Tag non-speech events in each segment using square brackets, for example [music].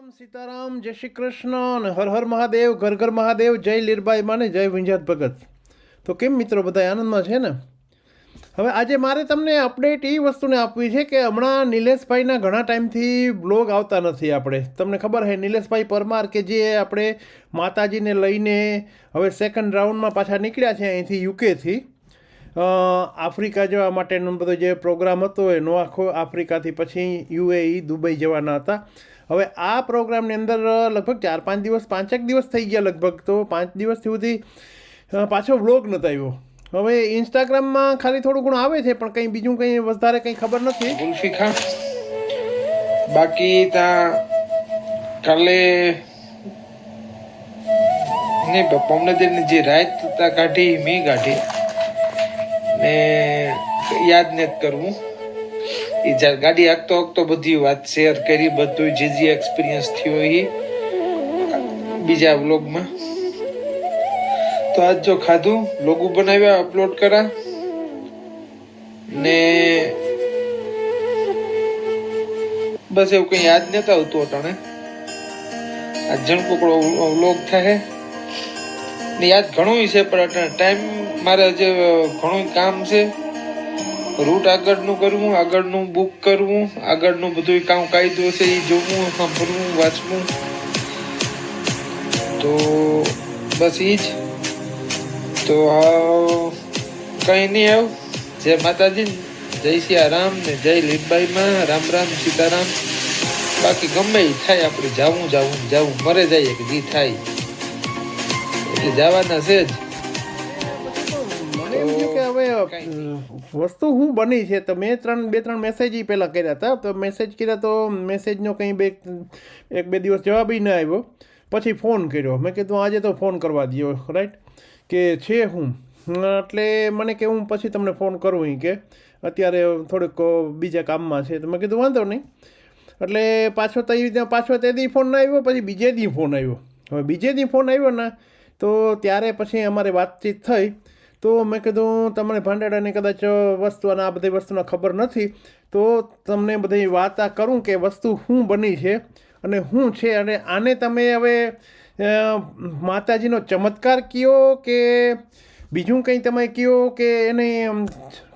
રામ સીતારામ, જય શ્રી કૃષ્ણ અને હર હર મહાદેવ, ઘર ઘર મહાદેવ, જય લીરબાઈ માને, જય વિંજાત ભગત. તો કેમ મિત્રો બધા આનંદમાં છે ને? હવે આજે મારે તમને અપડેટ એ વસ્તુને આપવી છે કે હમણાં નિલેશભાઈના ઘણા ટાઈમથી બ્લોગ આવતા નથી આપણે. તમને ખબર છે નિલેશભાઈ પરમાર કે જે આપણે માતાજીને લઈને હવે સેકન્ડ રાઉન્ડમાં પાછા નીકળ્યા છે અહીંથી યુકેથી આફ્રિકા જવા માટેનો બધો જે પ્રોગ્રામ હતો એનો આખો આફ્રિકાથી પછી યુએઈ દુબઈ જવાના હતા. હવે આ પ્રોગ્રામની અંદર લગભગ ચાર પાંચ દિવસ પાંચેક દિવસ થઈ ગયા લગભગ. તો પાંચ દિવસથી સુધી પાછો વ્લોગ નહોતો આવ્યો. હવે ઇન્સ્ટાગ્રામમાં ખાલી થોડું ઘણું આવે છે, પણ કંઈ બીજું કંઈ વધારે કંઈ ખબર નથી. બાકી તા કાલે ને પમનદીરની જે રાત કાઢી, મેં કાઢી. ને યાદ નથી કરવું એ જ્યારે ગાડી હાંકતો હાંકતો બધી વાત શેર કરી બધું જે જે એક્સપિરિયન્સ થયો એ બીજા વ્લોગમાં. તો આજ જો ખાધું, લોગો બનાવ્યા અપલોડ કરા ને બસ એવું કંઈ યાદ નહોતા આવતું અટાણે. આ જણકોકડો વ્લોગ થાય. ને યાદ ઘણું છે, પણ અટાણે ટાઈમ મારે જે ઘણું કામ છે રૂટ આગળનું કરવું, આગળનું બુક કરવું, આગળનું બધું કામ કાયદો છે, એ જોવું, સાંભળવું, વાંચવું. તો બસ એ જ. તો કંઈ નહીં આવ. જય માતાજી, જય સિયારામ ને જય લીલબાઈમાં રામ રામ, સીતારામ. બાકી ગમે એ થાય, આપણે જાવું જાવું જાવું, મરે જઈએ કે જે થાય. એટલે જવાના છે જ. વસ્તુ શું બની છે. તો મેં ત્રણ બે ત્રણ મેસેજ પહેલાં કર્યા હતા. તો મેસેજ કર્યા તો મેસેજનો કંઈ બે એક બે દિવસ જવાબ ન આવ્યો. પછી ફોન કર્યો. મેં કીધું આજે તો ફોન કરવા દો રાઈટ કે છે હું. એટલે મને કે હું પછી તમને ફોન કરું એ કે અત્યારે થોડુંક બીજા કામમાં છે. તો મેં કીધું વાંધો નહીં. એટલે પાછો તો એ પાછો તે દી ફોન ના આવ્યો પછી બીજે દી ફોન આવ્યો. હવે બીજે દી ફોન આવ્યો ને તો ત્યારે પછી અમારે વાતચીત થઈ. તો મેં કીધું તમને ભાંડાડાની કદાચ વસ્તુ અને આ બધી વસ્તુના ખબર નથી, તો તમને બધી વાત આ કરું કે વસ્તુ શું બની છે અને શું છે અને આને તમે હવે માતાજીનો ચમત્કાર કયો કે બીજું કંઈ તમે કહો કે એને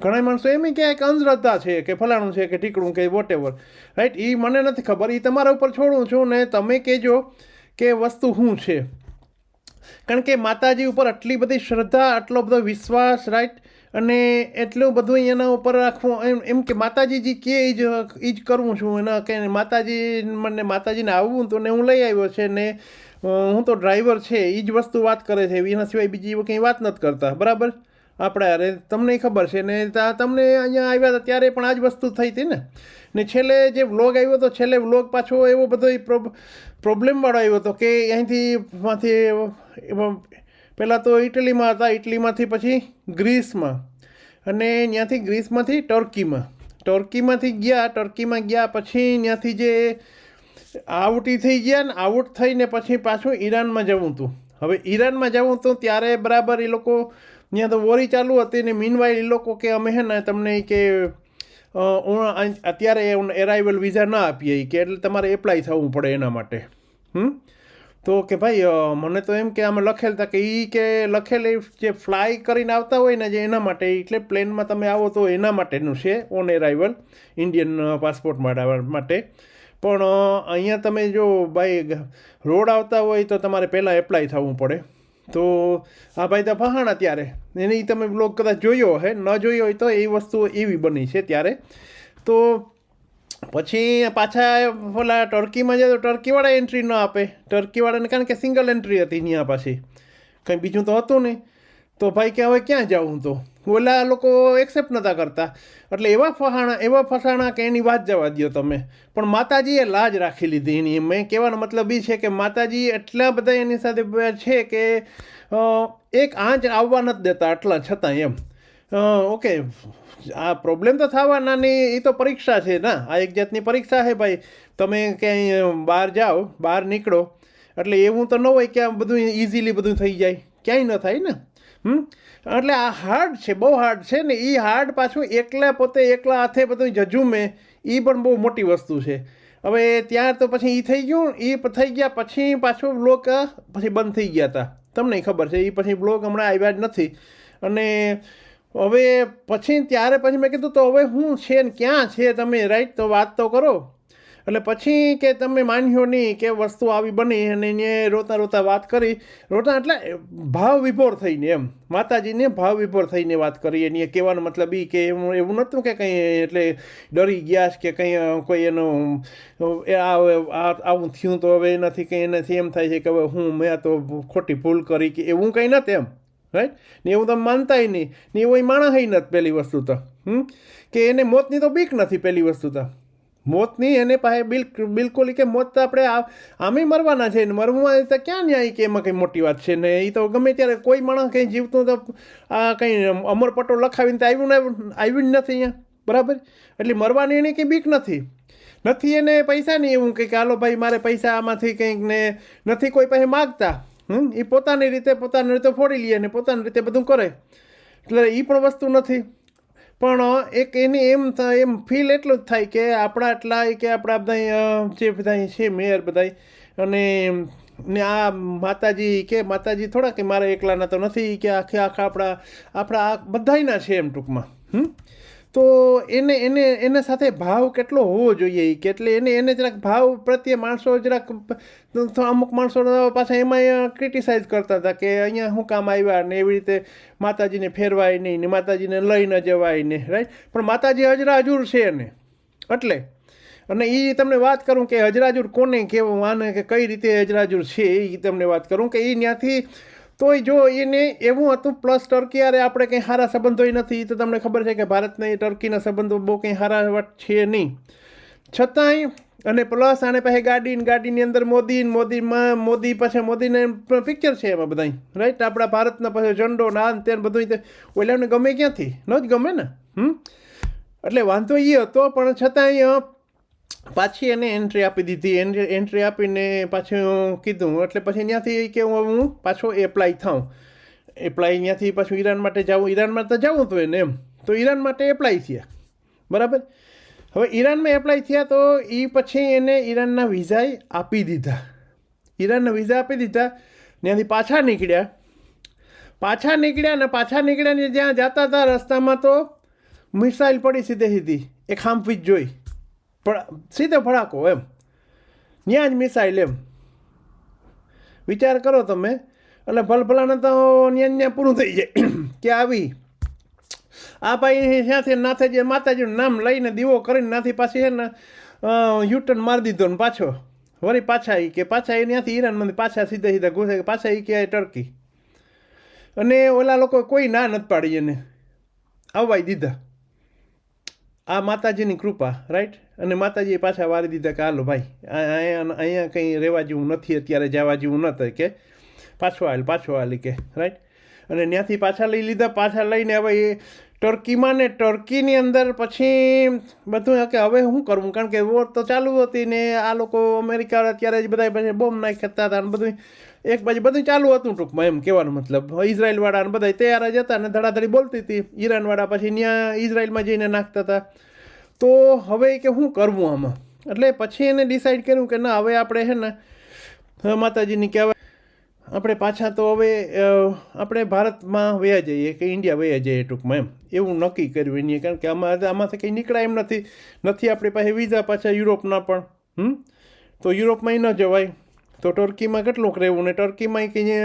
ઘણા માણસો એમ કે એક અંધશ્રદ્ધા છે કે ફલાણું છે કે ઠીકડું કે વોટ એવર રાઈટ એ મને નથી ખબર એ તમારા ઉપર છોડું છું ને તમે કહેજો કે વસ્તુ શું છે. કારણ કે માતાજી ઉપર આટલી બધી શ્રદ્ધા, આટલો બધો વિશ્વાસ રાઈટ અને એટલું બધું એના ઉપર રાખવું, એમ એમ કે માતાજી જે કહે એ જ એ જ કરવું છું. એના કે માતાજી મને માતાજીને આવવું તો ને હું લઈ આવ્યો છે ને હું તો ડ્રાઈવર છે એ જ વસ્તુ વાત કરે છે. એના સિવાય બીજી કંઈ વાત નથી કરતા. બરાબર? આપણે અરે તમને ખબર છે ને તમને અહીંયા આવ્યા હતા ત્યારે પણ આ જ વસ્તુ થઈ હતી ને. ને છેલ્લે જે વ્લોગ આવ્યો હતો છેલ્લે વ્લોગ પાછો એવો બધો પ્રોબ્લેમવાળો આવ્યો હતો કે અહીંથી માંથી પહેલાં તો ઇટલીમાં હતા, ઇટલીમાંથી પછી ગ્રીસમાં. અને ત્યાંથી ગ્રીસમાંથી ટર્કીમાં. ટર્કીમાંથી ગયા, ટર્કીમાં ગયા પછી ત્યાંથી જે આઉટી થઈ ગયા ને આઉટ થઈને પછી પાછું ઈરાનમાં જવું હતું. હવે ઈરાનમાં જવું હતું ત્યારે બરાબર એ લોકો ત્યાં તો વોરી ચાલુ હતી ને મીનવાઇલ એ લોકો કે અમે હે ને તમને કે અત્યારે એરાઇવલ વિઝા ના આપીએ કે એટલે તમારે એપ્લાય થવું પડે એના માટે. હમ? તો કે ભાઈ મને તો એમ કે આમાં લખેલ હતા કે એ કે લખેલ જે ફ્લાય કરીને આવતા હોય ને જે એના માટે, એટલે પ્લેનમાં તમે આવો તો એના માટેનું છે ઓન એરાઇવલ ઇન્ડિયન પાસપોર્ટ માટે. પણ અહીંયા તમે જો બાય રોડ આવતા હોય તો તમારે પહેલાં એપ્લાય થવું પડે. તો આ ભાઈ તો ફહાણા ત્યારે. એની તમે બ્લોગ કદાચ જોયો હે, ન જોયો હોય તો એ વસ્તુ એવી બની છે ત્યારે. તો પછી પાછા ઓલા ટર્કીમાં જાય તો ટર્કીવાળા એન્ટ્રી ન આપે. ટર્કીવાળાને કારણ કે સિંગલ એન્ટ્રી હતી ત્યાં પાછી. કંઈ બીજું તો હતું નહીં. તો ભાઈ કે હવે ક્યાં જાઉં તો? ઓલા લોકો એક્સેપ્ટ નહોતા કરતા. એટલે એવા ફહાણા એવા ફસાણા કે એની વાત જવા દો તમે. પણ માતાજીએ લાજ રાખી લીધી એની. મેં કહેવાનો મતલબ એ છે કે માતાજી એટલા બધા એની સાથે છે કે એક આંચ આવવા નથી દેતા, આટલા છતાં એમ. ઓકે. આ પ્રોબ્લેમ તો થવાના ને એ તો પરીક્ષા છે ના. આ એક જાતની પરીક્ષા છે ભાઈ. તમે ક્યાંય બહાર જાઓ, બહાર નીકળો. એટલે એવું તો ન હોય કે આ બધું ઇઝીલી બધું થઈ જાય. ક્યાંય ન થાય ને. હમ? એટલે આ હાર્ડ છે, બહુ હાર્ડ છે ને એ હાર્ડ પાછું એકલા પોતે એકલા હાથે બધું જજુમે એ પણ બહુ મોટી વસ્તુ છે. હવે ત્યાં તો પછી એ થઈ ગયું એ થઈ ગયા પછી પાછું બ્લોક પછી બંધ થઈ ગયા હતા તમને ખબર છે એ પછી બ્લોક હમણાં આવ્યા જ નથી. અને હવે પછી ત્યારે પછી મેં કીધું તો હવે શું છે ને ક્યાં છે તમે રાઈટ તો વાત તો કરો. એટલે પછી કે તમે માન્યો નહીં કે વસ્તુ આવી બની અને એને રોતા રોતા વાત કરી. રોતા એટલે ભાવ વિભોર થઈને એમ. માતાજીને ભાવ વિભોર થઈને વાત કરી. એની કહેવાનો મતલબ એ કે એવું એવું નહોતું કે કંઈ એટલે ડરી ગયા છે કે કંઈ કોઈ એનું આવું થયું તો હવે એનાથી કંઈ એનાથી એમ થાય છે કે હવે હું, મેં તો ખોટી ભૂલ કરી કે એવું કંઈ નથી એમ. રાઈટ ને એવું તમે માનતાય નહીં. ને એવું માણસ નથી પહેલી વસ્તુ તો. હમ? કે એને મોતની તો બીક નથી પહેલી વસ્તુ તો. મોતની એને પાસે બિલ બિલકુલ કે મોત તો આપણે આમે મરવાના છે. ને મરવું તો ક્યાં ન્યાય કે એમાં કંઈ મોટી વાત છે? ને એ તો ગમે ત્યારે કોઈ માણસ કંઈ જીવતું તો આ કંઈ અમરપટ્ટો લખાવીને તો આવ્યું ને આવ્યું જ નથી અહીંયા. બરાબર? એટલે મરવાની એને કંઈ બીક નથી. નથી એને પૈસા નહીં એવું કંઈક, હાલો ભાઈ, મારે પૈસા આમાંથી કંઈક ને નથી કોઈ પાસે માગતા. હમ? એ પોતાની રીતે પોતાની રીતે ફોડી લે ને પોતાની રીતે બધું કરે. એટલે એ પણ વસ્તુ નથી. પણ એક એની એમ એમ ફીલ એટલું જ થાય કે આપણા આટલા કે આપણા બધા જે બધા છે મેયર બધા અને ને આ માતાજી કે, માતાજી થોડા કે મારા એકલાના તો નથી કે આખે આખા આપણા આપણા આ બધાયના છે એમ ટૂંકમાં. હમ? તો એને એને એને સાથે ભાવ કેટલો હોવો જોઈએ કે એટલે એને એને જરાક ભાવ પ્રત્યે માણસો જરાક અમુક માણસો પાછા એમાં ક્રિટિસાઇઝ કરતા હતા કે અહીંયા શું કામ આવ્યા ને એવી રીતે માતાજીને ફેરવાય નહીં ને માતાજીને લઈ ન જવાય ને રાઈટ પણ માતાજી હજરાજુર છે ને, એટલે. અને એ તમને વાત કરું કે હજરાજુર કોને કેવું માને કે કઈ રીતે હજરાજુર છે? એ તમને વાત કરું કે એ ત્યાંથી તોય જો એને એવું હતું પ્લસ ટર્કી અરે આપણે કંઈ સારા સંબંધો નથી તો તમને ખબર છે કે ભારતને ટર્કીના સંબંધો બહુ કંઈ સારા છે નહીં. છતાંય, અને પ્લસ આને પાસે ગાડી ગાડીની અંદર મોદી મોદીમાં મોદી પછી મોદીને પિક્ચર છે એમાં બધા રાઈટ આપણા ભારતના પાસે ઝંડો ને તે બધું ઓલાને ગમે ક્યાંથી? ન જ ગમે ને? હમ? એટલે વાંધો એ હતો, પણ છતાંય પાછી એને એન્ટ્રી આપી દીધી. એન્ટ્રી આપીને પાછું કીધું, એટલે પછી ત્યાંથી કે હું પાછો એપ્લાય થાઉં. એપ્લાય ત્યાંથી પાછું ઈરાન માટે જાઉં. ઈરાનમાં તો જાઉં હતું એને એમ. તો ઈરાન માટે એપ્લાય થયા. બરાબર? હવે ઈરાનમાં એપ્લાય થયા તો એ પછી એને ઈરાનના વિઝા આપી દીધા. ઈરાનના વિઝા આપી દીધા. ત્યાંથી પાછા નીકળ્યા. પાછા નીકળ્યા ને પાછા નીકળ્યા ને જ્યાં જતા હતા રસ્તામાં તો મિસાઇલ પડી સીધે સીધી. એક હામફી જ જોઈ. સીધો ફડાકો એમ. ત્યાં જ મિસાઇલ એમ. વિચાર કરો તમે. એટલે ભલભલાને તો ત્યાં ત્યાં પૂરું થઈ જાય. [clears throat] કે આવી. આ ભાઈ ત્યાંથી નાથે જે માતાજીનું નામ લઈને દીવો કરીને નાથી પાછી છે ને યુટર્ન મારી દીધો ને પાછો. વળી પાછા એ કે પાછા એ ત્યાંથી ઈરાનમાંથી પાછા સીધા સીધા ઘૂસે પાછા એ કે ટર્કી. અને ઓલા લોકો કોઈ ના નથી પાડી એને. આવવાય દીધા. આ માતાજીની કૃપા રાઈટ અને માતાજીએ પાછા વારી દીધા કે, હાલો ભાઈ અહીંયા અહીંયા કંઈ રહેવા જેવું નથી, અત્યારે જવા જેવું નથી. કે, પાછો હાલ પાછો હાલ કે રાઈટ અને ત્યાંથી પાછા લઈ લીધા, પાછા લઈને હવે એ ટર્કીમાં ને ટર્કીની અંદર પછી બધું કે હવે શું કરવું કારણ કે વોર તો ચાલુ હતી ને આ લોકો અમેરિકા અત્યારે જ બધા બોમ્બ નાખતા હતા ને બધું એક બાજુ બધું ચાલુ હતું ટૂંકમાં એમ કહેવાનો મતલબ. ઇઝરાયલવાળા ને બધા તૈયાર જ હતા અને ધડાધડી બોલતી હતી. ઈરાનવાળા પછી ત્યાં ઇઝરાયલમાં જઈને નાખતા હતા. તો હવે કે શું કરવું આમાં? એટલે પછી એને ડિસાઈડ કર્યું કે ના, હવે આપણે છે ને માતાજીની કહેવાય આપણે પાછા તો હવે આપણે ભારતમાં વયા જઈએ કે ઇન્ડિયા વયા જઈએ ટૂંકમાં એમ. એવું નક્કી કર્યું એની કારણ કે આમાં આમાંથી કંઈ નીકળાય એમ નથી. નથી આપણી પાસે વિઝા પાછા યુરોપના પણ. હમ? તો યુરોપમાં ન જવાય. તો ટર્કીમાં કેટલુંક રહેવું ને ટર્કીમાં કંઈ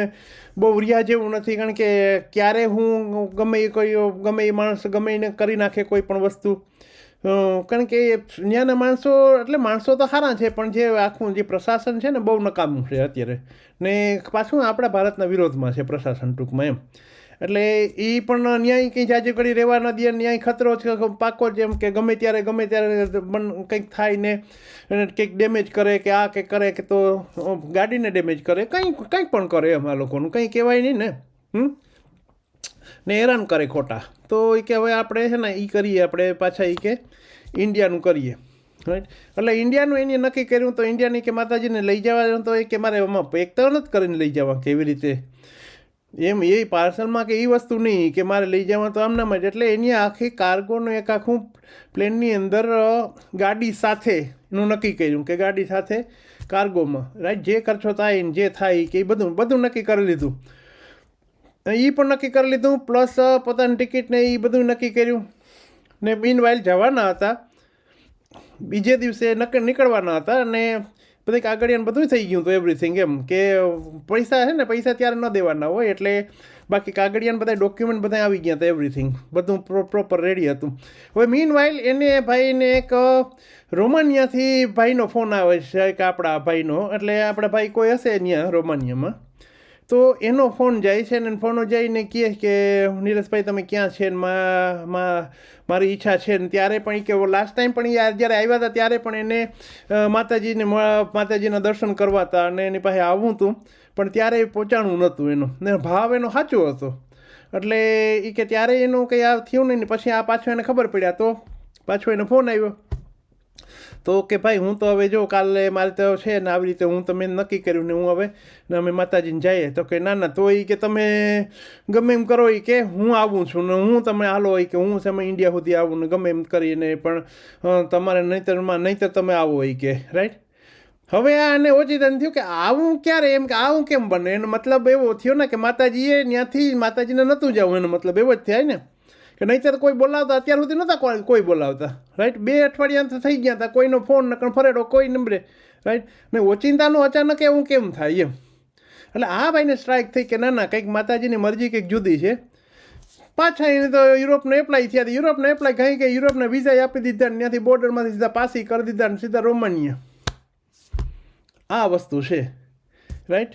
બહુ રહ્યા જેવું નથી, કારણ કે ક્યારે હું ગમે એ કોઈ ગમે એ માણસ, ગમે એને કરી નાખે કોઈ પણ વસ્તુ. કારણ કે ત્યાંના માણસો, એટલે માણસો તો સારા છે, પણ જે આખું જે પ્રશાસન છે ને બહુ નકામું છે અત્યારે. ને પાછું આપણા ભારતના વિરોધમાં છે પ્રશાસન ટૂંકમાં એમ. એટલે એ પણ ન્યાય કંઈ જાજુ કરી રહેવા ન દે, ન્યાય ખતરો કે પાકો જેમ કે ગમે ત્યારે ગમે ત્યારે કંઈક થાય ને કંઈક ડેમેજ કરે, કે આ કે કરે, કે તો ગાડીને ડેમેજ કરે, કંઈ કંઈક પણ કરે એમ લોકોનું, કંઈ કહેવાય નહીં ને, હમ? ને હેરાન કરે ખોટા. તો એ કે હવે આપણે છે ને એ કરીએ, આપણે પાછા એ કે ઇન્ડિયાનું કરીએ રાઈટ એટલે ઇન્ડિયાનું એને નક્કી કર્યું તો ઇન્ડિયાની કે માતાજીને લઈ જવા, તો એ કે મારે એમાં પેક તો નથી કરીને લઈ જવા કેવી રીતે એમ, એ પાર્સલમાં કે એ વસ્તુ નહીં કે મારે લઈ જવા તો આમનામ જ. એટલે એની આખી કાર્ગોનું એક આખું પ્લેનની અંદર ગાડી સાથે નું નક્કી કર્યું કે ગાડી સાથે કાર્ગોમાં. રાઈટ, જે ખર્ચો થાય ને જે થાય કે એ બધું બધું નક્કી કરી લીધું. એ પણ નક્કી કરી લીધું, પ્લસ પોતાની ટિકિટ ને એ બધું નક્કી કર્યું. ને મીનવાઇલ જવાના હતા. બીજે દિવસે નક્કી નીકળવાના હતા અને બધી કાગળિયાને બધું થઈ ગયું હતું એવરીથિંગ એમ કે પૈસા છે ને, પૈસા ત્યારે ન દેવાના હોય એટલે બાકી કાગળિયાને બધા ડોક્યુમેન્ટ બધા આવી ગયા હતા એવરીથિંગ બધું પ્રોપર રેડી હતું. હવે મીન વાઇલ એને ભાઈને એક રોમાનિયાથી ભાઈનો ફોન આવે છે, એક આપણા ભાઈનો. એટલે આપણા ભાઈ કોઈ હશે ત્યાં રોમાનિયામાં? તો એનો ફોન જાય છે ને ફોનો જઈને કહે કે, નીરજભાઈ, તમે ક્યાં છે ને? મારી ઈચ્છા છે ને. ત્યારે પણ એ કે લાસ્ટ ટાઈમ પણ જ્યારે આવ્યા હતા ત્યારે પણ એને માતાજીને માતાજીના દર્શન કરવા હતા અને એની પાસે આવવું હતું, પણ ત્યારે પહોંચાણું નહોતું એનું. ને ભાવ એનો સાચો હતો. એટલે એ કે ત્યારે એનું કંઈ આ થયું નહીં ને પછી આ પાછું એને ખબર પડ્યા તો પાછો એનો ફોન આવ્યો. તો કે ભાઈ, હું તો હવે જો કાલે મારે તો છે ને આવી રીતે હું તમે નક્કી કર્યું ને હું હવે ને અમે માતાજીને જઈએ. તો કે ના ના, તો એ કે તમે ગમે એમ કરો એ કે હું આવું છું ને હું તમે હાલો એ કે હું તમે ઇન્ડિયા સુધી આવું ને ગમે એમ કરીને પણ તમારે નહીંતરમાં નહીતર તમે આવો એ કે રાઈટ હવે આ એને ઓચિતન થયું કે આવું ક્યારે એમ કે, આવું કેમ બને? એનો મતલબ એવો થયો ને કે માતાજીએ ત્યાંથી માતાજીને નહોતું જવું, એનો મતલબ એવો જ થાય ને. કે નહીંતર કોઈ બોલાવતા, અત્યાર સુધી નહોતા કોઈ બોલાવતા. રાઈટ બે અઠવાડિયા થઈ ગયા હતા, કોઈનો ફોન નકણ ફરેડો, કોઈ નંબરે. રાઈટ ને ઓચિંતાનું અચાનક એવું કેમ થાય એમ. એટલે આ ભાઈને સ્ટ્રાઇક થઈ કે ના ના, કંઈક માતાજીની મરજી કંઈક જુદી છે. પાછા એને તો યુરોપને એપ્લાય થયા યુરોપને એપ્લાય કહી કે યુરોપને વિઝા આપી દીધા ને ત્યાંથી બોર્ડરમાંથી સીધા પાસી કરી દીધા ને સીધા રોમાનિયા. આ વસ્તુ છે. રાઈટ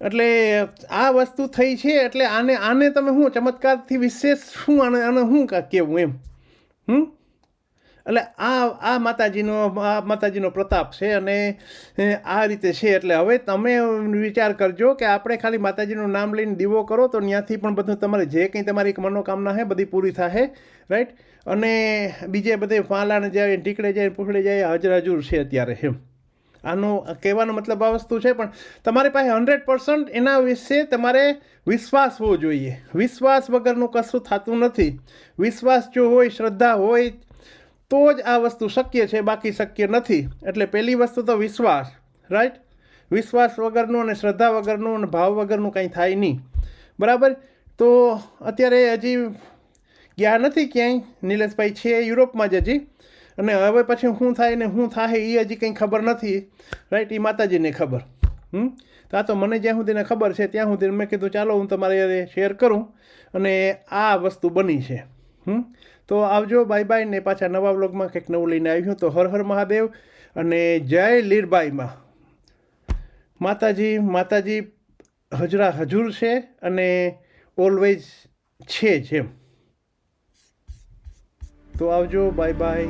એટલે આ વસ્તુ થઈ છે એટલે આને આને તમે શું ચમત્કારથી વિશેષ શું આને આને શું કહેવું એમ? હમ? એટલે આ આ માતાજીનો આ માતાજીનો પ્રતાપ છે અને આ રીતે છે. એટલે હવે તમે વિચાર કરજો કે આપણે ખાલી માતાજીનું નામ લઈને દીવો કરો તો ત્યાંથી પણ બધું તમારે જે કંઈ તમારી મનોકામના છે બધી પૂરી થાય રાઈટ અને બીજે બધે ફાલાને જાય ટીકડે જાય, પૂછડે જાય હાજર હજુર છે અત્યારે એમ. આનો કહેવાનો મતલબ આ વસ્તુ છે, પણ તમારી પાસે હંડ્રેડ પર્સન્ટ એના વિશે તમારે વિશ્વાસ હોવો જોઈએ. વિશ્વાસ વગરનું કશું થતું નથી. વિશ્વાસ જો હોય, શ્રદ્ધા હોય, તો જ આ વસ્તુ શક્ય છે, બાકી શક્ય નથી. એટલે પહેલી વસ્તુ તો વિશ્વાસ રાઈટ વિશ્વાસ વગરનું અને શ્રદ્ધા વગરનું અને ભાવ વગરનું કંઈ થાય નહીં. બરાબર? તો અત્યારે હજી ગયા નથી ક્યાંય? નિલેશભાઈ છે યુરોપમાં જ હજી. અને હવે પછી શું થાય ને શું થાય એ હજી કંઈ ખબર નથી. રાઈટ એ માતાજીને ખબર. હમ? તો તો મને જ્યાં સુધીને ખબર છે, ત્યાં સુધી મેં કીધું, ચાલો, હું તમારે શેર કરું. અને આ વસ્તુ બની છે. હમ? તો આવજો બાય બાય ને પાછા નવા વ્લોગમાં કંઈક નવું લઈને આવ્યું તો હર હર મહાદેવ. અને જય લીરબાઈમાં. માતાજી માતાજી હજરા હજુર છે અને ઓલવેઝ છે જ એમ. તો આવજો બાય બાય